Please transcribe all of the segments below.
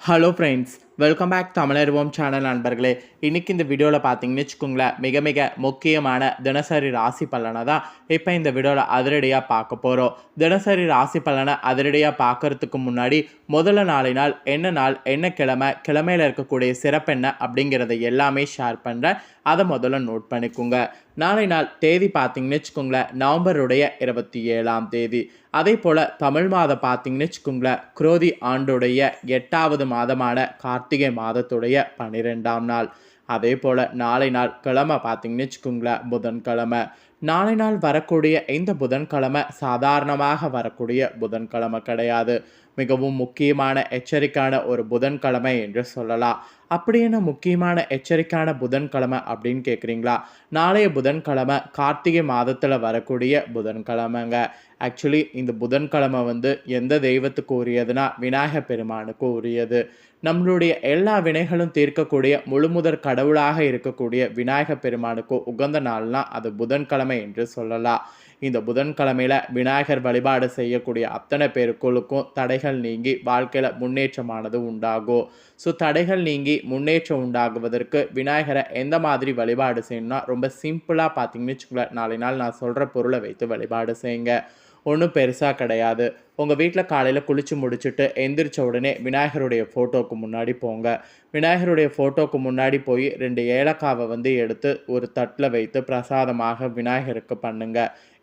Hello friends welcome back தமிழருவோம் channel நண்பர்களே. இன்னைக்கு இந்த வீடியோவில் பார்த்தீங்கன்னு வச்சுக்கோங்களேன் மிக மிக முக்கியமான தினசரி ராசி பலனை தான் இப்போ இந்த வீடியோவில் அதிரடியாக பார்க்க போகிறோம் தினசரி ராசி பலனை அதிரடியாக பார்க்கறதுக்கு முன்னாடி முதல்ல நாளை நாள் என்ன நாள் என்ன கிழமை கிழமையில் இருக்கக்கூடிய சிறப்பு என்ன அப்படிங்கிறத எல்லாமே ஷேர் பண்ணுறேன் அதை முதல்ல நோட் பண்ணிக்கோங்க. நாளை நாள் தேதி பார்த்தீங்கன்னு வச்சுக்கோங்களேன் நவம்பருடைய இருபத்தி ஏழாம் தேதி. அதே போல் தமிழ் மாதம் பார்த்தீங்கன்னு வச்சுக்கோங்களேன் குரோதி ஆண்டுடைய எட்டாவது மாதமான கார்த்திகை கார்த்திகை மாதத்துடைய பன்னிரெண்டாம் நாள். அதே போல் நாளை நாள் கிழமை பார்த்தீங்கன்னு வச்சுக்கோங்களேன் புதன்கிழமை. நாளை நாள் வரக்கூடிய இந்த புதன்கிழமை சாதாரணமாக வரக்கூடிய புதன்கிழமை கிடையாது. மிகவும் முக்கியமான எச்சரிக்கையான ஒரு புதன்கிழமை என்று சொல்லலாம். அப்படி என்ன முக்கியமான எச்சரிக்கையான புதன்கிழமை அப்படின்னு கேட்குறீங்களா நாளைய புதன்கிழமை கார்த்திகை மாதத்தில் வரக்கூடிய புதன்கிழமைங்க. ஆக்சுவலி இந்த புதன்கிழமை வந்து எந்த தெய்வத்துக்கு உரியதுன்னா விநாயகர் பெருமானுக்கு உரியது. நம்மளுடைய எல்லா வினைகளும் தீர்க்கக்கூடிய முழுமுதற் கடவுளாக இருக்கக்கூடிய விநாயகர் பெருமானுக்கு உகந்த நாள்னா அது புதன்கிழமை என்று சொல்லலாம். இந்த புதன்கிழமையில் விநாயகர் வழிபாடு செய்யக்கூடிய அத்தனை பேருக்குள்ளுக்கும் தடைகள் நீங்கி வாழ்க்கையில் முன்னேற்றமானது உண்டாகும். ஸோ தடைகள் நீங்கி முன்னேற்றம் உண்டாகுவதற்கு விநாயகரை எந்த மாதிரி வழிபாடு செய்யணும்னா ரொம்ப சிம்பிளாக பார்த்தீங்கன்னு வச்சுக்கோங்களேன். நாளை நாள் நான் சொல்கிற பொருளை வைத்து வழிபாடு செய்யுங்க. ஒன்றும் பெருசாக கிடையாது. உங்கள் வீட்டில் காலையில் குளித்து முடிச்சுட்டு எந்திரிச்ச உடனே விநாயகருடைய ஃபோட்டோவுக்கு முன்னாடி போங்க. விநாயகருடைய ஃபோட்டோவுக்கு முன்னாடி போய் ரெண்டு ஏலக்காவை வந்து எடுத்து ஒரு தட்டில் வைத்து பிரசாதமாக விநாயகருக்கு பண்ணுங்க.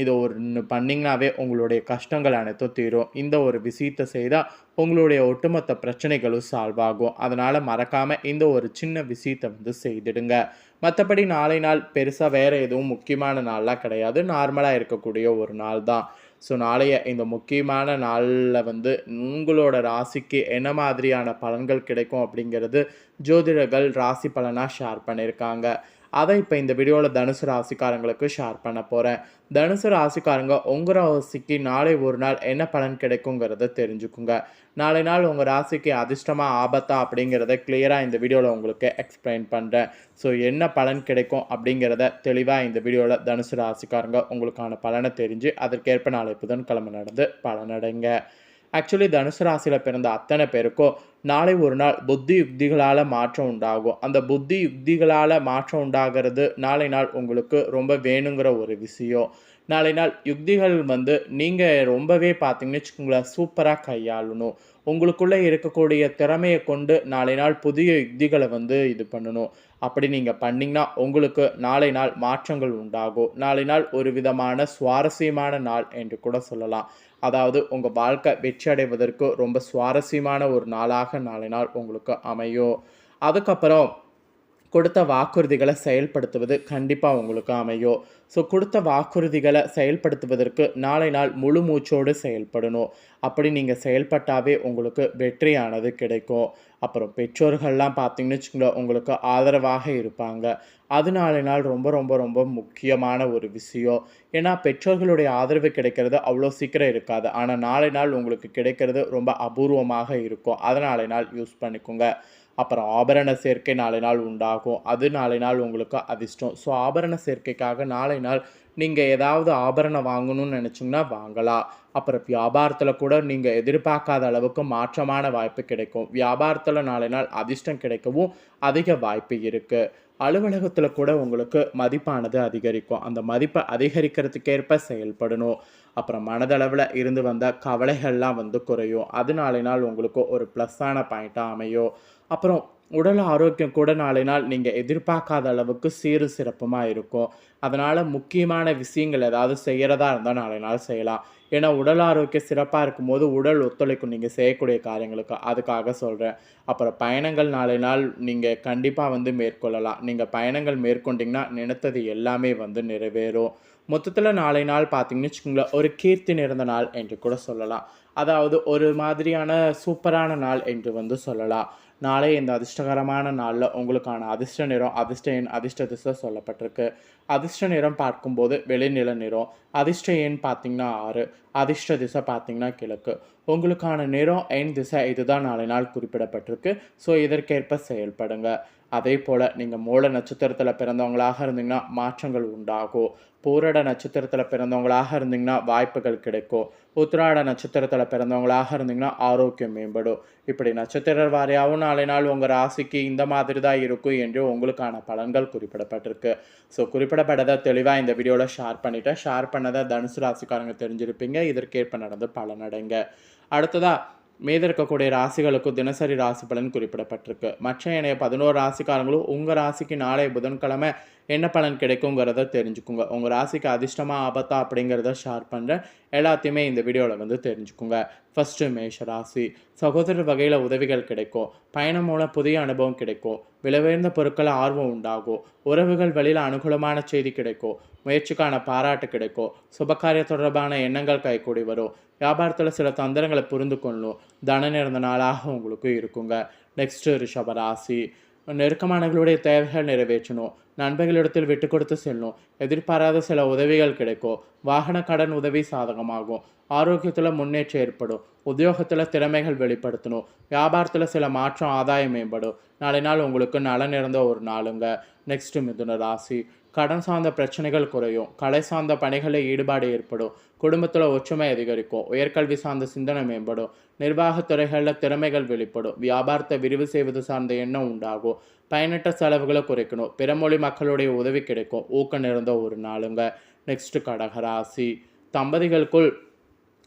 இது ஒரு பண்ணிங்கனாவே உங்களுடைய கஷ்டங்கள் அனைத்தும் தீரும். இந்த ஒரு விஷயத்தை செய்தால் உங்களுடைய ஒட்டுமொத்த பிரச்சனைகளும் சால்வ் ஆகும். அதனால் மறக்காமல் இந்த ஒரு சின்ன விஷயத்தை வந்து செய்திடுங்க. மற்றபடி நாளை நாள் பெருசாக வேறு எதுவும் முக்கியமான நாள்லாம் கிடையாது. நார்மலாக இருக்கக்கூடிய ஒரு நாள் தான். ஸோ நாளைய இந்த முக்கியமான நாளில் வந்து உங்களோட ராசிக்கு என்ன மாதிரியான பலன்கள் கிடைக்கும் அப்படிங்கிறது ஜோதிடர்கள் ராசி பலனாக ஷேர் பண்ணியிருக்காங்க அதை இப்போ இந்த வீடியோவில் தனுசு ராசிக்காரங்களுக்கு ஷேர் பண்ண போகிறேன் தனுசு ராசிக்காரங்க உங்கள் ராசிக்கு நாளை ஒரு நாள் என்ன பலன் கிடைக்குங்கிறத தெரிஞ்சுக்குங்க. நாளை நாள் உங்கள் ராசிக்கு அதிர்ஷ்டமாக ஆபத்தா அப்படிங்கிறத கிளியராக இந்த வீடியோவில் உங்களுக்கு எக்ஸ்பிளைன் பண்ணுறேன் ஸோ என்ன பலன் கிடைக்கும் அப்படிங்கிறத தெளிவாக இந்த வீடியோவில் தனுசு ராசிக்காரங்க உங்களுக்கான பலனை தெரிஞ்சு அதற்கேற்ப நாளை புதன்கிழமை நடந்து பலனடைங்க. ஆக்சுவலி தனுசு ராசியில் பிறந்த அத்தனை பேருக்கும் நாளை ஒரு நாள் புத்தி யுக்திகளால் மாற்றம் உண்டாகும். அந்த புத்தி யுக்திகளால் மாற்றம் உண்டாகிறது நாளை நாள் உங்களுக்கு ரொம்ப வேணுங்கிற ஒரு விஷயம். நாளை நாள் யுக்திகள் வந்து நீங்கள் ரொம்பவே பார்த்தீங்கன்னு வச்சுக்கோங்களேன் சூப்பராக கையாளணும். உங்களுக்குள்ளே இருக்கக்கூடிய திறமையை கொண்டு நாளை நாள் புதிய யுக்திகளை வந்து இது பண்ணணும். அப்படி நீங்கள் பண்ணிங்கன்னா உங்களுக்கு நாளை நாள் மாற்றங்கள் உண்டாகும். நாளை நாள் ஒரு விதமான சுவாரஸ்யமான நாள் என்று கூட சொல்லலாம். அதாவது உங்கள் வாழ்க்கை வெற்றி அடைவதற்கு ரொம்ப சுவாரஸ்யமான ஒரு நாளாக நாளை நாள் உங்களுக்கு அமையும். அதுக்கப்புறம் கொடுத்த வாக்குறுதிகளை செயல்படுத்துவது கண்டிப்பாக உங்களுக்கு அமையும். ஸோ கொடுத்த வாக்குறுதிகளை செயல்படுத்துவதற்கு நாளை நாள் முழு மூச்சோடு செயல்படணும். அப்படி நீங்கள் செயல்பட்டாவே உங்களுக்கு வெற்றியானது கிடைக்கும். அப்புறம் பெற்றோர்கள்லாம் பார்த்தீங்கன்னு வச்சுக்கோங்களேன் உங்களுக்கு ஆதரவாக இருப்பாங்க. அது நாளை நாள் ரொம்ப ரொம்ப ரொம்ப முக்கியமான ஒரு விஷயம். ஏன்னா பெற்றோர்களுடைய ஆதரவு கிடைக்கிறது அவ்வளோ சீக்கிரம் இருக்காது. ஆனால் நாளை நாள் உங்களுக்கு கிடைக்கிறது ரொம்ப அபூர்வமாக இருக்கும். அதை நாளை நாள் யூஸ் பண்ணிக்கோங்க. அப்புறம் ஆபரண சேர்க்கை நாளை நாள் உண்டாகும். அது நாளை நாள் உங்களுக்கு அதிர்ஷ்டம். ஸோ ஆபரண சேர்க்கைக்காக நாளை நாள் நீங்கள் ஏதாவது ஆபரணம் வாங்கணும்னு நினச்சிங்கன்னா வாங்கலாம். அப்புறம் வியாபாரத்தில் கூட நீங்கள் எதிர்பார்க்காத அளவுக்கு மாற்றமான வாய்ப்பு கிடைக்கும். வியாபாரத்தில் நாளை நாள் அதிர்ஷ்டம் கிடைக்கவும் அதிக வாய்ப்பு இருக்குது அலுவலகத்தில் கூட உங்களுக்கு மதிப்பானது அதிகரிக்கும். அந்த மதிப்பை அதிகரிக்கிறதுக்கேற்ப செயல்படணும். அப்புறம் மனதளவில் இருந்து வந்த கவலைகள்லாம் வந்து குறையும். அது நாளை நாள் உங்களுக்கு ஒரு ப்ளஸ்ஸான பாயிண்ட்டாக அமையும். அப்புறம் உடல் ஆரோக்கியம் கூட நாளை நாள் நீங்கள் எதிர்பார்க்காத அளவுக்கு சீரு சிறப்புமாக இருக்கும். அதனால் முக்கியமான விஷயங்கள் ஏதாவது செய்கிறதா இருந்தால் நாளை நாள் செய்யலாம். ஏன்னா உடல் ஆரோக்கியம் சிறப்பாக இருக்கும்போது உடல் ஒத்துழைக்கும் நீங்கள் செய்யக்கூடிய காரியங்களுக்கு அதுக்காக சொல்கிறேன் அப்புறம் பயணங்கள் நாளை நாள் நீங்கள் கண்டிப்பாக வந்து மேற்கொள்ளலாம். நீங்கள் பயணங்கள் மேற்கொண்டிங்கன்னா நினைத்தது எல்லாமே வந்து நிறைவேறும். மொத்தத்தில் நாளை நாள் பார்த்தீங்கன்னு வச்சுக்கோங்களேன் ஒரு கீர்த்தி நிறைந்த நாள் என்று கூட சொல்லலாம். அதாவது ஒரு மாதிரியான சூப்பரான நாள் என்று வந்து சொல்லலாம். நாளை இந்த அதிர்ஷ்டகரமான நாளில் உங்களுக்கான அதிர்ஷ்ட நிறம் அதிர்ஷ்ட எண் அதிர்ஷ்ட திசை சொல்லப்பட்டிருக்கு. அதிர்ஷ்ட நிறம் பார்க்கும்போது வெளிநில நிறம். அதிர்ஷ்ட எண் பார்த்தீங்கன்னா ஆறு. அதிர்ஷ்ட திசை பார்த்தீங்கன்னா கிழக்கு. உங்களுக்கான நிறம் எண் திசை இதுதான் நாளை நாள் குறிப்பிடப்பட்டிருக்கு. ஸோ இதற்கேற்ப செயல்படுங்க. அதே போல் நீங்கள் மூல நட்சத்திரத்தில் பிறந்தவங்களாக இருந்தீங்கன்னா மாற்றங்கள் உண்டாகும். பூரட நட்சத்திரத்தில் பிறந்தவங்களாக இருந்தீங்கன்னா வாய்ப்புகள் கிடைக்கும். உத்திராட நட்சத்திரத்தில் பிறந்தவங்களாக இருந்தீங்கன்னா ஆரோக்கியம் மேம்படும். இப்படி நட்சத்திர வாரியாகவும் நாளை நாள் உங்கள் ராசிக்கு இந்த மாதிரி தான் இருக்கும் என்று உங்களுக்கான பலன்கள் குறிப்பிடப்பட்டிருக்கு. ஸோ குறிப்பிடப்பட்டதை தெளிவாக இந்த வீடியோவில் ஷேர் பண்ணிட்டேன். ஷேர் பண்ணதை தனுசு ராசிக்காரங்க தெரிஞ்சிருப்பீங்க. இதற்கேற்ப நடந்து பலனடைங்க. அடுத்ததாக மீது இருக்கக்கூடிய ராசிகளுக்கும் தினசரி ராசி பலன் குறிப்பிடப்பட்டிருக்கு. மற்ற இணைய பதினோரு ராசிக்காரங்களும் உங்கள் ராசிக்கு நாளைய புதன்கிழமை என்ன பலன் கிடைக்குங்கிறத தெரிஞ்சுக்குங்க. உங்கள் ராசிக்கு அதிர்ஷ்டமாக ஆபத்தா அப்படிங்கிறத ஷேர் பண்ணுறேன் எல்லாத்தையுமே இந்த வீடியோவில் வந்து தெரிஞ்சுக்குங்க. ஃபஸ்ட்டு மேஷ ராசி. சகோதரர் வகையில் உதவிகள் கிடைக்கும். பயணம் மூலம் புதிய அனுபவம் கிடைக்கும். விலையுயர்ந்த பொருட்களை ஆர்வம் உண்டாகும். உறவுகள் வழியில் அனுகூலமான செய்தி கிடைக்கும். முயற்சிக்கான பாராட்டு கிடைக்கும். சுபகாரிய தொடர்பான எண்ணங்கள் கைகூடி வரும். வியாபாரத்தில் சில தந்திரங்களை புரிந்து கொள்ளணும் தன நிறந்த நாளாக உங்களுக்கு இருக்குங்க. நெக்ஸ்ட்டு ரிஷபராசி நெருக்கமானவர்களுடைய தேவைகள் நிறைவேற்றணும். நண்பர்களிடத்தில் விட்டு கொடுத்து செல்லணும் எதிர்பாராத சில உதவிகள் கிடைக்கும். வாகன கடன் உதவி சாதகமாகும். ஆரோக்கியத்தில் முன்னேற்றம் ஏற்படும். உத்தியோகத்தில் திறமைகள் வெளிப்படுத்தணும். வியாபாரத்தில் சில மாற்றம் ஆதாயம் மேம்படும். நாளை நாள் உங்களுக்கு நலன் இருந்த ஒரு நாளுங்க. நெக்ஸ்ட் மிதுன ராசி. கடன் சார்ந்த பிரச்சனைகள் குறையும். கலை சார்ந்த பணிகளில் ஈடுபாடு ஏற்படும். குடும்பத்தில் ஒற்றுமை அதிகரிக்கும். உயர்கல்வி சார்ந்த சிந்தனை மேம்படும். நிர்வாகத் துறைகளில் திறமைகள் வெளிப்படும். வியாபாரத்தை விரிவு செய்வது சார்ந்த எண்ணம் உண்டாகும். பயனற்ற செலவுகளை குறைக்கணும். பிறமொழி மக்களுடைய உதவி கிடைக்கும். ஊக்கம் நிறைந்த ஒரு நாளுங்க. நெக்ஸ்ட் கடகராசி தம்பதிகளுக்குள்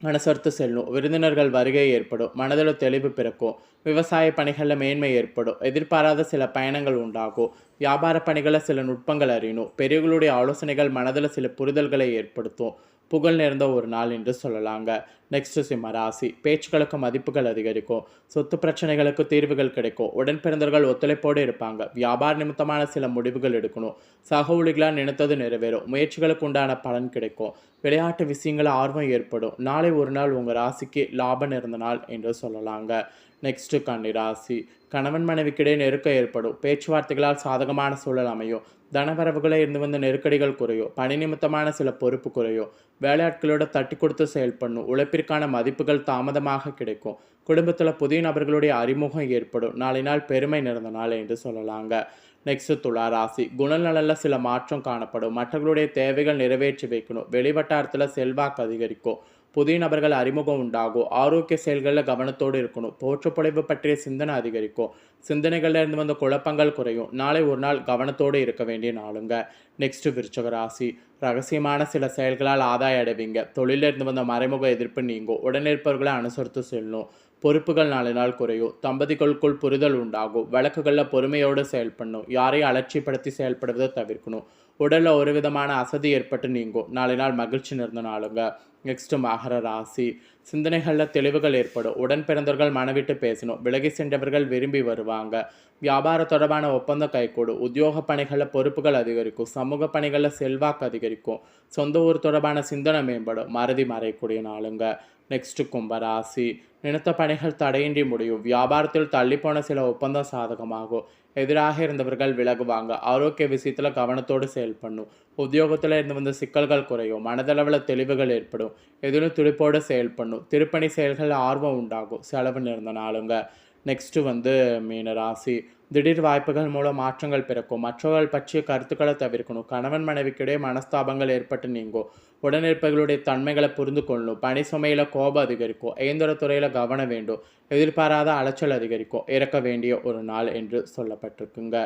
மனசொர்த்து செல்லும். விருந்தினர்கள் வருகை ஏற்படும். மனதில் தெளிவு பிறக்கும். விவசாய பணிகளில் மேன்மை ஏற்படும். எதிர்பாராத சில பயணங்கள் உண்டாகும். வியாபார பணிகளில் சில நுட்பங்கள் அறியணும். பெரியவர்களுடைய ஆலோசனைகள் மனதில் சில புரிதல்களை ஏற்படுத்தும். புகழ் நேர்ந்த ஒரு நாள் என்று சொல்லலாங்க. நெக்ஸ்ட் சிம்ம ராசி பேச்சுக்களுக்கு மதிப்புகள் அதிகரிக்கும் சொத்து பிரச்சனைகளுக்கு தீர்வுகள் கிடைக்கும் உடன் பிறந்தவர்கள் ஒத்துழைப்போடு இருப்பாங்க. வியாபார நிமித்தமான சில முடிவுகள் எடுக்கணும். சக ஊழிகளாக நினைத்தது நிறைவேறும். முயற்சிகளுக்கு உண்டான பலன் கிடைக்கும். விளையாட்டு விஷயங்கள் ஆர்வம் ஏற்படும். நாளை ஒரு நாள் உங்கள் ராசிக்கு லாபம் இருந்த நாள் என்று சொல்லலாங்க. நெக்ஸ்ட்டு கன்னிராசி கணவன் மனைவிக்கிடையே நெருக்கம் ஏற்படும். பேச்சுவார்த்தைகளால் சாதகமான சூழல் அமையும். தனவரவுகளை இருந்து வந்த நெருக்கடிகள் குறையும். பணி நிமித்தமான சில பொறுப்பு குறையும். வேலையாட்களோட தட்டி கொடுத்து செயல்படணும். உழைப்பிற்கான மதிப்புகள் தாமதமாக கிடைக்கும். குடும்பத்தில் புதிய நபர்களுடைய அறிமுகம் ஏற்படும். நாளை நாள் பெருமை நிறைந்த நாள் என்று சொல்லலாங்க. நெக்ஸ்ட் துலா ராசி. குணநலனில் சில மாற்றம் காணப்படும். மற்றவர்களுடைய தேவைகள் நிறைவேற்றி வைக்கணும். வெளிவட்டாரத்தில் செல்வாக்கு அதிகரிக்கும். புதிய நபர்கள் அறிமுகம் உண்டாகும். ஆரோக்கிய செயல்களில் கவனத்தோடு இருக்கணும். தோற்றப்பொழிவு பற்றிய சிந்தனை அதிகரிக்கும். சிந்தனைகளில் இருந்து வந்த குழப்பங்கள் குறையும். நாளை ஒரு நாள் கவனத்தோடு இருக்க வேண்டிய நாளுங்க. நெக்ஸ்ட் விருச்சக ராசி ரகசியமான சில செயல்களால் ஆதாயம் அடைவீங்க. தொழிலில் இருந்து வந்த மறைமுக எதிர்ப்பு நீங்கும். உடனிருப்பவர்களை அனுசரித்து செல்லணும். பொறுப்புகள் நாலு நாள் குறையும். தம்பதிகளுக்குள் புரிதல் உண்டாகும். வழக்குகளில் பொறுமையோடு செயல்படணும். யாரையும் அலட்சியப்படுத்தி செயல்படுவதை தவிர்க்கணும். உடலில் ஒரு விதமான அசதி ஏற்பட்டு நீங்கும். நாளை நாள் மகிழ்ச்சி நிறந்த நாளுங்க. நெக்ஸ்ட் மகர ராசி சிந்தனைகளில் தெளிவுகள் ஏற்படும். உடன் பிறந்தவர்கள் மனவிட்டு பேசணும். விலகி சென்றவர்கள் விரும்பி வருவாங்க. வியாபார தொடர்பான ஒப்பந்தம் கைகூடும். உத்தியோக பணிகளில் பொறுப்புகள் அதிகரிக்கும். சமூக பணிகளில் செல்வாக்கு அதிகரிக்கும். சொந்த ஊர் தொடர்பான சிந்தனை மேம்படும். மறதி மறையக்கூடிய நாளுங்க. நெக்ஸ்ட்டு கும்பராசி நினைத்த பணிகள் தடையின்றி முடியும். வியாபாரத்தில் தள்ளிப்போன சில ஒப்பந்தம் சாதகமாகும். எதிராக இருந்தவர்கள் விலகுவாங்க. ஆரோக்கிய விஷயத்தில் கவனத்தோடு செயல்படணும். உத்தியோகத்தில் இருந்து வந்த சிக்கல்கள் குறையும். மனதளவில் தெளிவுகள் ஏற்படும். எதிலும் துடிப்போடு செயல்படணும். திருப்பணி செயல்கள் ஆர்வம் உண்டாகும். செலவு நிறந்த நாளுங்க. நெக்ஸ்ட்டு வந்து மீன ராசி. திடீர் வாய்ப்புகள் மூலம் மாற்றங்கள் பிறக்கும். மற்றவர்கள் பற்றிய கருத்துக்களை தவிர்க்கணும். கணவன் மனைவிக்கிடையே மனஸ்தாபங்கள் ஏற்பட்டு நீங்கும். உடனிருப்பவர்களுடைய தன்மைகளை புரிந்து கொள்ளணும். பணி சுமையில் கோபம் அதிகரிக்கும். இயந்திர துறையில் கவனம் வேண்டும். எதிர்பாராத அலைச்சல் அதிகரிக்கும். இறக்க வேண்டிய ஒரு நாள் என்று சொல்லப்பட்டிருக்குங்க.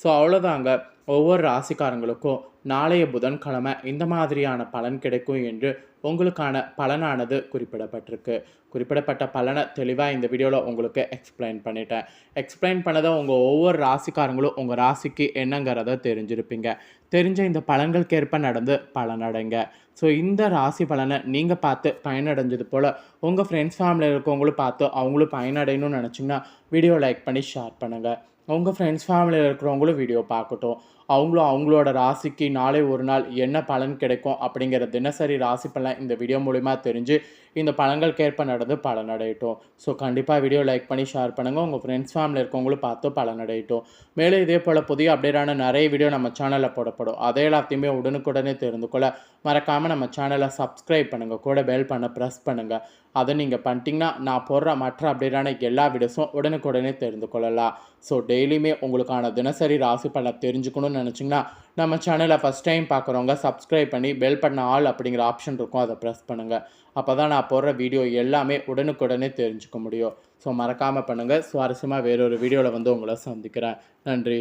ஸோ அவ்வளோதாங்க ஒவ்வொரு ராசிக்காரங்களுக்கும் நாளைய புதன்கிழமை இந்த மாதிரியான பலன் கிடைக்கும் என்று உங்களுக்கான பலனானது குறிப்பிடப்பட்டிருக்கு. குறிப்பிடப்பட்ட பலனை தெளிவாக இந்த வீடியோவில் உங்களுக்கு எக்ஸ்பிளைன் பண்ணிட்டேன். எக்ஸ்பிளைன் பண்ணதை உங்கள் ஒவ்வொரு ராசிக்காரங்களும் உங்கள் ராசிக்கு என்னங்கிறத தெரிஞ்சிருப்பீங்க. தெரிஞ்ச இந்த பலன்களுக்கேற்ப நடந்து பலனடைங்க. ஸோ இந்த ராசி பலனை நீங்கள் பார்த்து பயனடைஞ்சது போல் உங்கள் ஃப்ரெண்ட்ஸ் ஃபேமிலியில் இருக்கவங்களும் பார்த்து அவங்களும் பயனடையணும்னு நினச்சிங்கன்னா வீடியோ லைக் பண்ணி ஷேர் பண்ணுங்கள் உங்கள் ஃப்ரெண்ட்ஸ் ஃபேமிலியில் இருக்கிறவங்களும் வீடியோ பார்க்கட்டும். அவங்களும் அவங்களோட ராசிக்கு நாளை ஒரு நாள் என்ன பலன் கிடைக்கும் அப்படிங்கிற தினசரி ராசி பலன் இந்த வீடியோ மூலிமா தெரிஞ்சு இந்த பலன்களுக்கேற்ப நடந்து பலனடையட்டும். ஸோ கண்டிப்பாக வீடியோ லைக் பண்ணி ஷேர் பண்ணுங்கள் உங்கள் ஃப்ரெண்ட்ஸ் ஃபேமிலி இருக்கவங்களும் பார்த்து பலனடையட்டும். மேலும் இதே போல் புதிய அப்டேட்டான நிறைய வீடியோ நம்ம சேனலில் போடப்படும். அதை எல்லாத்தையுமே உடனுக்குடனே தெரிந்து கொள்ள மறக்காமல் நம்ம சேனலை சப்ஸ்கிரைப் பண்ணுங்கள் கூட பெல் பண்ண ப்ரெஸ் பண்ணுங்கள் அதை நீங்கள் பண்ணிட்டீங்கன்னா நான் போடுற மற்ற அப்டேட்டான எல்லா வீடியோஸும் உடனுக்குடனே தெரிந்து கொள்ளலாம். ஸோ டெய்லியுமே உங்களுக்கான தினசரி ராசி பலன் தெரிஞ்சுக்கணும்னு நினச்சிங்கன்னா நம்ம சேனலை ஃபஸ்ட் டைம் பார்க்குறவங்க சப்ஸ்கிரைப் பண்ணி பெல் பண்ண ஆல் அப்படிங்கிற ஆப்ஷன் இருக்கும் அதை ப்ரெஸ் பண்ணுங்கள் அப்போ தான் நான் போடுற வீடியோ எல்லாமே உடனுக்குடனே தெரிஞ்சுக்க முடியும். ஸோ மறக்காமல் பண்ணுங்கள் சுவாரஸ்யமாக வேறொரு வீடியோவில் வந்து உங்களை சந்திக்கிறேன். நன்றி.